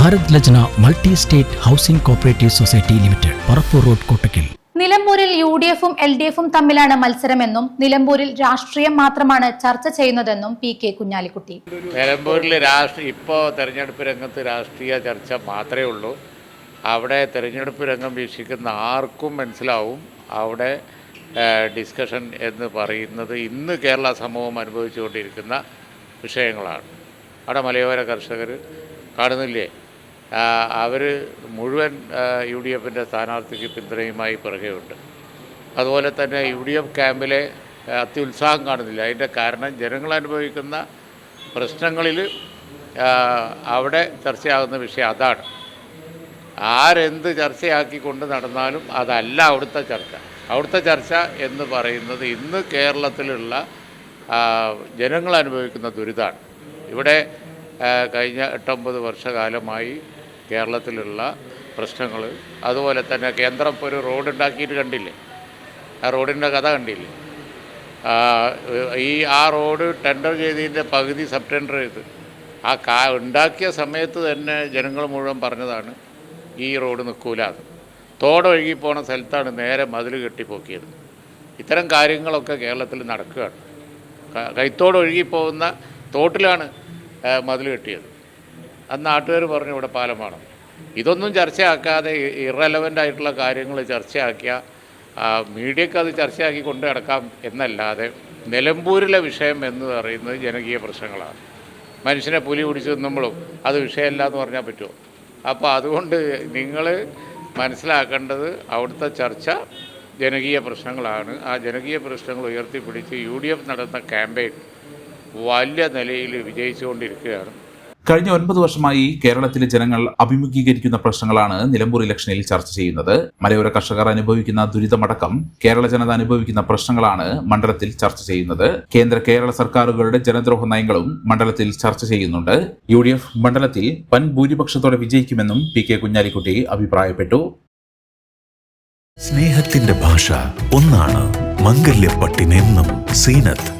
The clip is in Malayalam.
Bharat Lajna multi state housing cooperative society limited Parappur road Kottakkal. നിലമ്പൂരിൽ യു ഡി എഫും എൽ ഡി എഫും തമ്മിലാണ് മത്സരമെന്നും നിലമ്പൂരിൽ രാഷ്ട്രീയം മാത്രമാണ് ചർച്ച ചെയ്യുന്നതെന്നും പി കെ കുഞ്ഞാലിക്കുട്ടി. നിലമ്പൂരിൽ രാഷ്ട്രീയ ഇപ്പോൾ തെരഞ്ഞെടുപ്പ് രംഗത്ത് രാഷ്ട്രീയ ചർച്ച മാത്രമേ ഉള്ളൂ. അവിടെ തെരഞ്ഞെടുപ്പ് രംഗം വീക്ഷിക്കുന്ന ആർക്കും മനസ്സിലാവും. അവിടെ ഡിസ്കഷൻ എന്ന് പറയുന്നത് ഇന്ന് കേരള സമൂഹം അനുഭവിച്ചുകൊണ്ടിരിക്കുന്ന വിഷയങ്ങളാണ്. അവിടെ മലയോര കർഷകർ കാണുന്നില്ലേ? അവർ മുഴുവൻ യു ഡി എഫിന്റെ സ്ഥാനാർത്ഥിക്ക് പിന്തുണയുമായി പിറകെയുണ്ട്. അതുപോലെ തന്നെ യു ഡി എഫ് ക്യാമ്പിലെ അത്യുത്സാഹം കാണുന്നില്ല. അതിന്റെ കാരണം ജനങ്ങൾ അനുഭവിക്കുന്ന പ്രശ്നങ്ങളിൽ അവിടെ ചർച്ചയാകുന്ന വിഷയം അതാണ്. ആരെന്ത് ചർച്ചയാക്കി കൊണ്ട് നടന്നാലും അതല്ല അവിടുത്തെ ചർച്ച. അവിടുത്തെ ചർച്ച എന്ന് പറയുന്നത് ഇന്ന് കേരളത്തിലുള്ള ജനങ്ങൾ അനുഭവിക്കുന്ന ദുരിതമാണ്. ഇവിടെ കഴിഞ്ഞ എട്ടൊമ്പത് വർഷകാലമായി കേരളത്തിലുള്ള പ്രശ്നങ്ങൾ. അതുപോലെ തന്നെ കേന്ദ്രം ഇപ്പോൾ ഒരു റോഡ് ഉണ്ടാക്കിയിട്ട് കണ്ടില്ലേ? ആ റോഡിന്റെ കഥ കണ്ടില്ലേ? ഈ ആ റോഡ് ടെൻഡർ ചെയ്തതിന്റെ പകുതി സബ് ടെൻഡർ ചെയ്ത്. ആ കാ ഉണ്ടാക്കിയ സമയത്ത് തന്നെ ജനങ്ങൾ മുഴുവൻ പറഞ്ഞതാണ് ഈ റോഡ് നിൽക്കൂലാന്ന് തോടൊഴുകി പോണ സ്ഥലത്താണ് നേരെ മതിൽ കെട്ടിപ്പോക്കിയത്. ഇത്തരം കാര്യങ്ങളൊക്കെ കേരളത്തിൽ നടക്കുകയാണ്. കൈത്തോട് ഒഴുകി പോകുന്ന തോട്ടിലാണ് മതിൽ കെട്ടിയത്. അന്ന് നാട്ടുകാർ പറഞ്ഞു ഇവിടെ പാലം വേണം ഇതൊന്നും ചർച്ചയാക്കാതെ ഇറലവന്റ് ആയിട്ടുള്ള കാര്യങ്ങൾ ചർച്ചയാക്കിയ മീഡിയക്ക് അത് ചർച്ചയാക്കി കൊണ്ടു നടക്കാം എന്നല്ലാതെ നിലമ്പൂരിലെ വിഷയം എന്ന് പറയുന്നത് ജനകീയ പ്രശ്നങ്ങളാണ്. മനുഷ്യനെ പുലി പിടിച്ച് തിന്നുമ്പോഴും അത് വിഷയമല്ല എന്ന് പറഞ്ഞാൽ പറ്റുമോ? അപ്പോൾ അതുകൊണ്ട് നിങ്ങൾ മനസ്സിലാക്കേണ്ടത് അവിടുത്തെ ചർച്ച ജനകീയ പ്രശ്നങ്ങളാണ്. ആ ജനകീയ പ്രശ്നങ്ങൾ ഉയർത്തിപ്പിടിച്ച് യു ഡി എഫ് നടത്തുന്ന ക്യാമ്പയിൻ വലിയ നിലയിൽ വിജയിച്ചുകൊണ്ടിരിക്കുകയാണ്. കഴിഞ്ഞ ഒൻപത് വർഷമായി കേരളത്തിലെ ജനങ്ങൾ അഭിമുഖീകരിക്കുന്ന പ്രശ്നങ്ങളാണ് നിലമ്പൂർ ഇലക്ഷനിൽ ചർച്ച ചെയ്യുന്നത്. മലയോര കർഷകർ അനുഭവിക്കുന്ന ദുരിതമടക്കം കേരള ജനത അനുഭവിക്കുന്ന പ്രശ്നങ്ങളാണ് മണ്ഡലത്തിൽ ചർച്ച ചെയ്യുന്നത്. കേന്ദ്ര കേരള സർക്കാരുകളുടെ ജനദ്രോഹ നയങ്ങളും മണ്ഡലത്തിൽ ചർച്ച ചെയ്യുന്നുണ്ട്. യു മണ്ഡലത്തിൽ വൻ ഭൂരിപക്ഷത്തോടെ വിജയിക്കുമെന്നും പി കെ കുഞ്ഞാലിക്കുട്ടി അഭിപ്രായപ്പെട്ടു. സ്നേഹത്തിന്റെ ഭാഷ ഒന്നാണ് മംഗല്യപ്പട്ടിനെന്നും Seenath.